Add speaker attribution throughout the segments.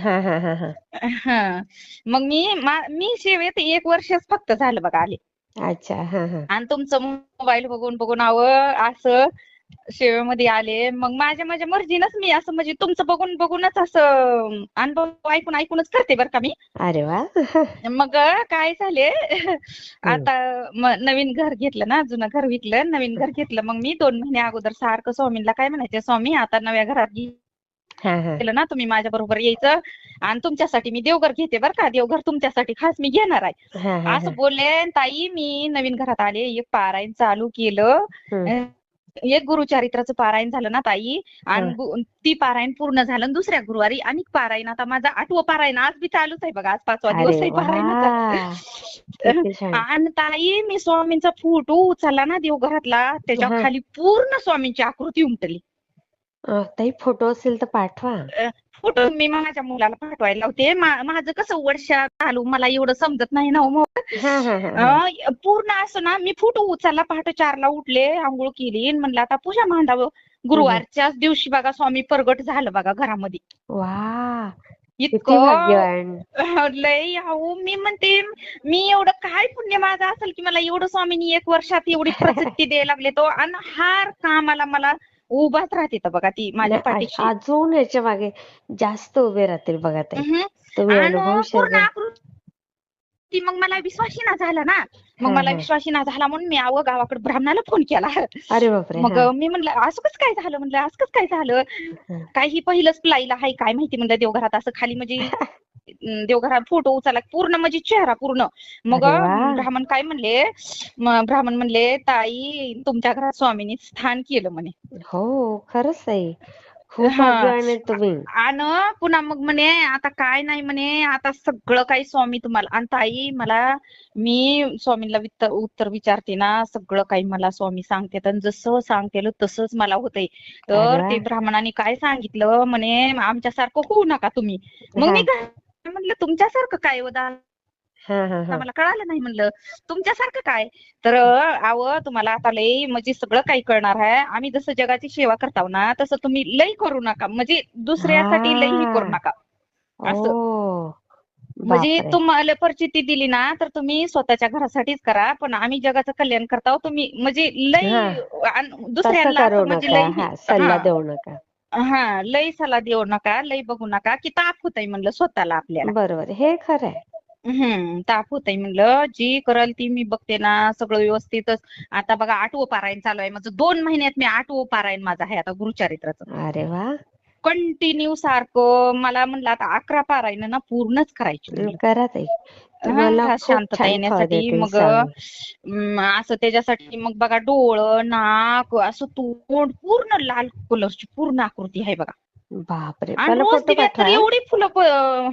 Speaker 1: हा हा हा हा.
Speaker 2: हं. मग मी मा- मी सेवेत एक वर्षच फक्त झालं बघा आले.
Speaker 1: अच्छा हा हा.
Speaker 2: आणि तुमचं मोबाईल बघून बघून अव असं सेवेमध्ये आले. मग माझ्या माझ्या मर्जीनच मी असं म्हणजे तुमचं बघून बघूनच असं अनुभव ऐकून ऐकूनच करते बरं का मी.
Speaker 1: अरे वा.
Speaker 2: मग काय झाले? आता म- नवीन घर घेतलं ना जुनं घर विकलं नवीन घर घेतलं. मग मी दोन महिने अगोदर सारखं स्वामींना काय म्हणायचे स्वामी आता नव्या घरात घे- केलं ना तुम्ही माझ्या बरोबर यायचं. आणि तुमच्यासाठी मी देवघर घेते बरं का. देवघर तुमच्यासाठी खास मी घेणार आहे. असं बोलले आणि ताई मी नवीन घरात आले. एक पारायण चालू केलं. एक गुरुचरित्राचं पारायण झालं ना ताई. आणि ती पारायण पूर्ण झालं दुसऱ्या गुरुवारी. आणि पारायण आता माझं आठवं पारायण आज बी चालूच आहे बघा. आज पाचवा दिवस आहे. पारायणाचा आणि ताई मी स्वामींचा फोटो उचलला ना देवघरातला. त्याच्या. खाली पूर्ण स्वामींची आकृती उमटली.
Speaker 1: अं, ताई फोटो असेल तर पाठवा.
Speaker 2: फोटो मी माझ्या मुलाला पाठवायला लावते. मा- माझं कसं वर्षात चालू मला एवढं समजत नाही ना हो मग.
Speaker 1: हा हा हा हा.
Speaker 2: अं, पूर्ण असं ना मी फोटो उचलला पहाटे चारला उठले आंघोळ केली आणि म्हणलं आता पूजा मांडावं. गुरुवारच्याच दिवशी बघा स्वामी प्रगट झालं बघा घरामध्ये.
Speaker 1: वा किती
Speaker 2: इतकं
Speaker 1: भाग्यवान.
Speaker 2: लय अहो मी म्हणते मी एवढं काय पुण्य माझं असेल की मला एवढं स्वामींनी एक वर्षात एवढी प्रसिद्धी द्यायला लागले तो आणि हार कामाला मला उभाच राहते बघा ती माझ्या पाठीशी.
Speaker 1: अजून याच्या मागे जास्त उभे राहतील बघा
Speaker 2: पूर्ण आकृती मग मला विश्वासीना झाला ना. मग मला. विश्वासीना झाला म्हणून मी अहो गावाकडे ब्राह्मणाला फोन केला.
Speaker 1: अरे बापरे
Speaker 2: मग. मी म्हणलं असं कसं काय झालं? म्हणलं असं कसं काय झालं?
Speaker 1: हा.
Speaker 2: काही पहिलंच प्लाईला आहे काय माहिती? म्हणलं देवघरात असं खाली म्हणजे अं, देवघरात फोटो उचलला पूर्ण म्हणजे चेहरा पूर्ण. मग. ब्राह्मण काय म्हणले ब्राह्मण म्हणले ताई तुमच्या घरात स्वामींनी स्थान केलं म्हणे.
Speaker 1: हो खरंच आहे.
Speaker 2: आणि पुन्हा मग म्हणे आता काय नाही म्हणे आता सगळं काही स्वामी तुम्हाला आणि ताई मला मी स्वामींना उत्तर विचारते ना सगळं काही मला स्वामी सांगतात आणि जसं सांगतेल तसंच मला होतंय. तर. ते ब्राह्मणाने काय सांगितलं म्हणे आमच्यासारखं होऊ नका तुम्ही. मग. मी काय म्हणलं तुमच्यासारखं काय हा मला कळालं नाही म्हणलं. तुमच्यासारखं काय? तर अव तुम्हाला आता लय म्हणजे सगळं काही कळणार आहे. आम्ही जसं जगाची सेवा करताव ना तसं तुम्ही लय करू नका. म्हणजे दुसऱ्यासाठी लय हे करू. नका. असं. म्हणजे. तुम्हाला परिस्थिती दिली ना तर तुम्ही स्वतःच्या घरासाठीच करा. पण आम्ही जगाचं कल्याण करताव तुम्ही म्हणजे लय दुसऱ्यांना म्हणजे लय
Speaker 1: सल्ला. देऊ नका.
Speaker 2: हा लय सल्ला देऊ नका लय बघू नका की ताप होतंय म्हणलं स्वतःला आपल्याला.
Speaker 1: बरोबर हे खरं आहे
Speaker 2: हम्म ताप होतंय म्हणलं जी करल ती मी बघते ना सगळं व्यवस्थितच. आता बघा आठवं पारायण चालू आहे. माझं दोन महिन्यात मी आठवं पारायण माझं आहे आता गुरुचरित्राचं.
Speaker 1: अरे वा.
Speaker 2: कंटिन्यू सारखं मला म्हणलं आता अकरा पारायण ना पूर्णच करायची.
Speaker 1: करा ताई
Speaker 2: शांतता येण्यासाठी मग असं त्याच्यासाठी मग बघा डोळं नाक असं तोंड पूर्ण लाल कलरची पूर्ण आकृती आहे बघा
Speaker 1: बापरे.
Speaker 2: एवढी फुलं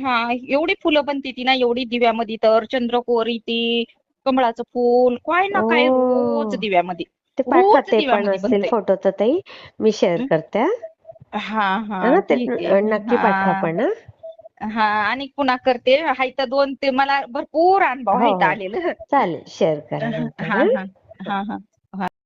Speaker 2: हा एवढी फुलं बनती ती ना एवढी दिव्यामध्ये तर चंद्रकोर येते कमळाचं फूल काय ना काय. रोज दिव्यामध्ये
Speaker 1: ते पाठवा
Speaker 2: रोज
Speaker 1: ते पण
Speaker 2: दिव्यामध्ये
Speaker 1: असतील
Speaker 2: बनतंय.
Speaker 1: फोटो तर ताई मी शेअर? करते हा.
Speaker 2: हा हा
Speaker 1: हा ते
Speaker 2: ठीक आहे.
Speaker 1: नक्की पाठवा
Speaker 2: हा.
Speaker 1: पण हा.
Speaker 2: हा आणि पुन्हा करते हाय तर दोन ते मला भरपूर अनुभव
Speaker 1: हो,
Speaker 2: आहेत
Speaker 1: हो.
Speaker 2: आलेलं
Speaker 1: चालेल शेअर करा
Speaker 2: हा
Speaker 1: नंतर
Speaker 2: हा
Speaker 1: हा.
Speaker 2: हा हा